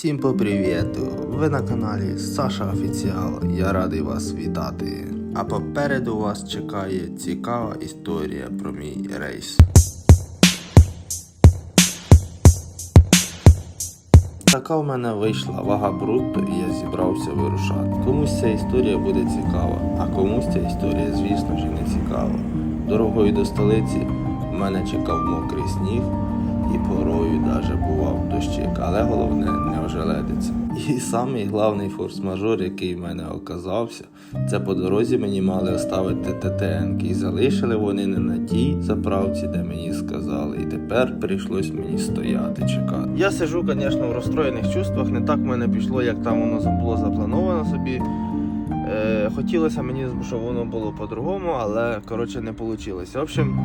Всім по привіту! Ви на каналі Саша Офіціал. Я радий вас вітати. А попереду вас чекає цікава історія про мій рейс. Така в мене вийшла вага брутто, і я зібрався вирушати. Комусь ця історія буде цікава, а комусь ця історія, звісно ж, не цікава. Дорогою до столиці в мене чекав мокрий сніг і порою даже бував дощик, але головне не ожеледиться. І самий главний форс-мажор, який в мене оказався, це по дорозі мені мали оставити ТТН, і залишили вони не на тій заправці, де мені сказали. І тепер прийшлось мені стояти, чекати. Я сижу, звісно, в розстроєних чувствах. Не так в мене пішло, як там воно було заплановано собі. Е, хотілося мені, щоб воно було по-другому, але коротше не вийшло. В общем,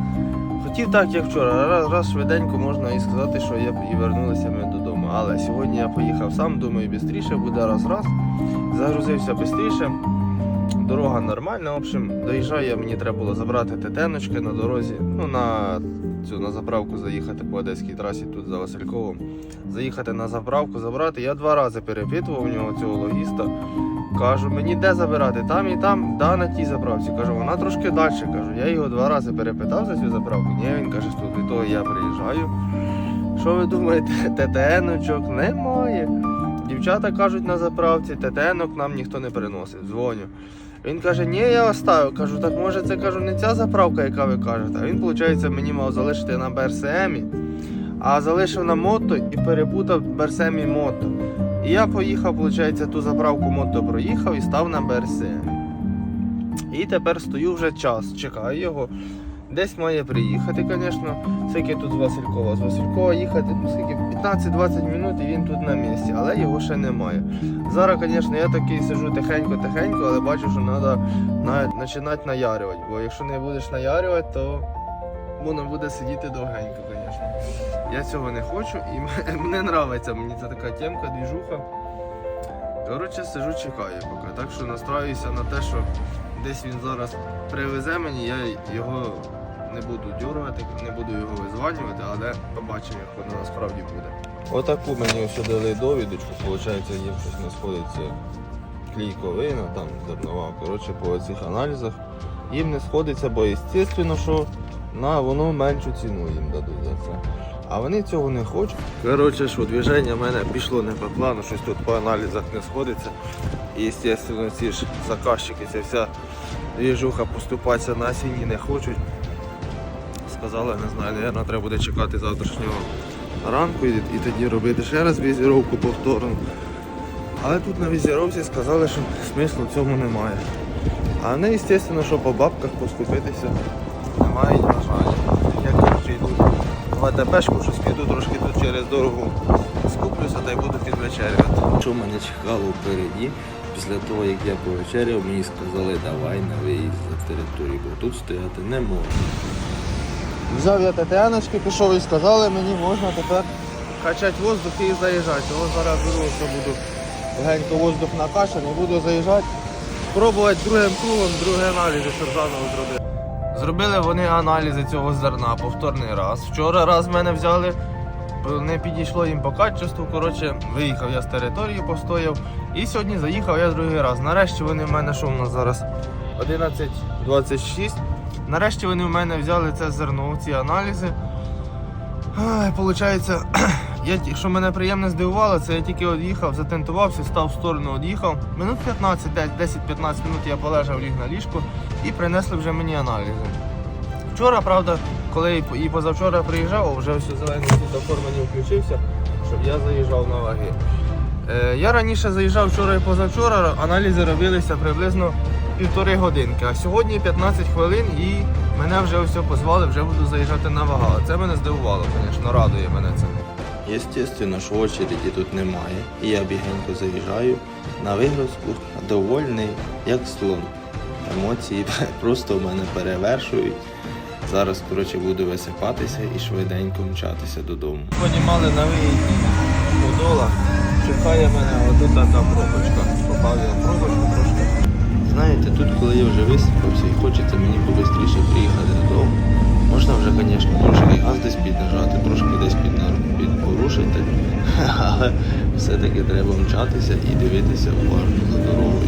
хотів так, як вчора. Раз, раз швиденько можна і сказати, що я і вернулися ми додому. Але сьогодні я поїхав сам, думаю, швидше буде раз-раз. Загрузився швидше. Дорога нормальна. В общем, доїжджаю, мені треба було забрати тетеночки на дорозі. Ну, на цю на заправку заїхати по одеській трасі тут за Васильковом. Заїхати на заправку, забрати. Я два рази перепитував у нього цього логіста. Кажу, мені де забирати? Там і там, да, на тій заправці. Кажу, вона трошки далі. Кажу, я його два рази перепитав за цю заправку. Ні, він каже, що від того я приїжджаю. Що ви думаєте, ТТНочок немає. Дівчата кажуть на заправці, ТТНок нам ніхто не приносить. Дзвоню. Він каже, ні, я оставив. Кажу, так може це кажу не ця заправка, яка ви кажете. А він, виходить, мені мав залишити на БРСМі, а залишив на мото і перепутав БРСМ і мото. І я поїхав, виходить, ту заправку мото проїхав і став на БРСМ. І тепер стою вже час, чекаю його. Десь має приїхати, звісно. Скільки тут з Василькова. З Василькова їхати ну, скільки 15-20 минут і він тут на місці, але його ще немає. Зараз, звісно, я такий сижу тихенько-тихенько, але бачу, що треба починати наярювати. Бо якщо не будеш наярювати, то воно буде сидіти довгенько, звісно. Я цього не хочу і мені подобається. Мені це така темка, двіжуха. Коротше, сижу, чекаю поки. Так що настраюся на те, що десь він зараз привезе мені, я його не буду дюрувати, не буду його визванювати, але побачимо, як воно насправді буде. Отаку мені ось дали довідочку, виходить, їм щось не сходиться клійковина, там зернова. Коротше, по цих аналізах їм не сходиться, бо звісно, що на воно меншу ціну їм дадуть за це. А вони цього не хочуть. Коротше, що движення в мене пішло не по плану, щось тут по аналізах не сходиться. І, звісно, ці ж заказчики, ця вся двіжуха поступатися на сіні не хочуть. Сказали, не знаю, наверное, треба буде чекати завтрашнього ранку і, і тоді робити ще раз візіровку повторно. Але тут на візіровці сказали, що смислу в цьому немає. А вони, звісно, що по бабках поступитися немає ні бажання. Я коротше йду в АТПшку, щось піду трошки тут через дорогу скуплюся та й буду підвечеряти. Що мене чекало впереді, після того як я повечеряв, мені сказали, давай на виїзд за територію, бо тут стояти не можна. Взяв я ТТНочки, пішов і сказали, мені можна тепер качати воздух і заїжджати. Ось зараз беру, що буду легенько воздух накачаний, буду заїжджати, пробувати другим кругом, другі аналізи, щоб заново зробити. Зробили вони аналізи цього зерна повторний раз. Вчора раз мене взяли, не підійшло їм по качеству. Коротше, виїхав я з території, постояв. І сьогодні заїхав я другий раз. Нарешті вони в мене, що в нас зараз 11.26. Нарешті вони в мене взяли це зерно, ці аналізи. Получається, я, що мене приємно здивувало, це я тільки од'їхав, затентувався, став в сторону, од'їхав. Минут 15, 10-15 минут я полежав ліг на ліжку і принесли вже мені аналізи. Вчора, правда, коли і- позавчора приїжджав, вже все зелений мені включився, щоб я заїжджав на ваги. Е, я раніше заїжджав вчора і позавчора, аналізи робилися приблизно півтори годинки, а сьогодні 15 хвилин і мене вже все позвали, вже буду заїжджати на вага. Це мене здивувало, звісно, радує мене це. Єстественно, що очереді тут немає. І я бігенько заїжджаю на вигрузку, довольний, як слон. Емоції просто в мене перевершують. Зараз, коротше, буду висипатися і швиденько мчатися додому. Понімали на виїзді Подола. Чекає мене отут така пробочка. Попав я в пробочку трошки. Знаєте, тут коли я вже висипався і хочеться мені побистріше приїхати додому, можна вже, звісно, трошки газ десь піднажати, трошки десь підпорушити, але все-таки треба мчатися і дивитися уважно.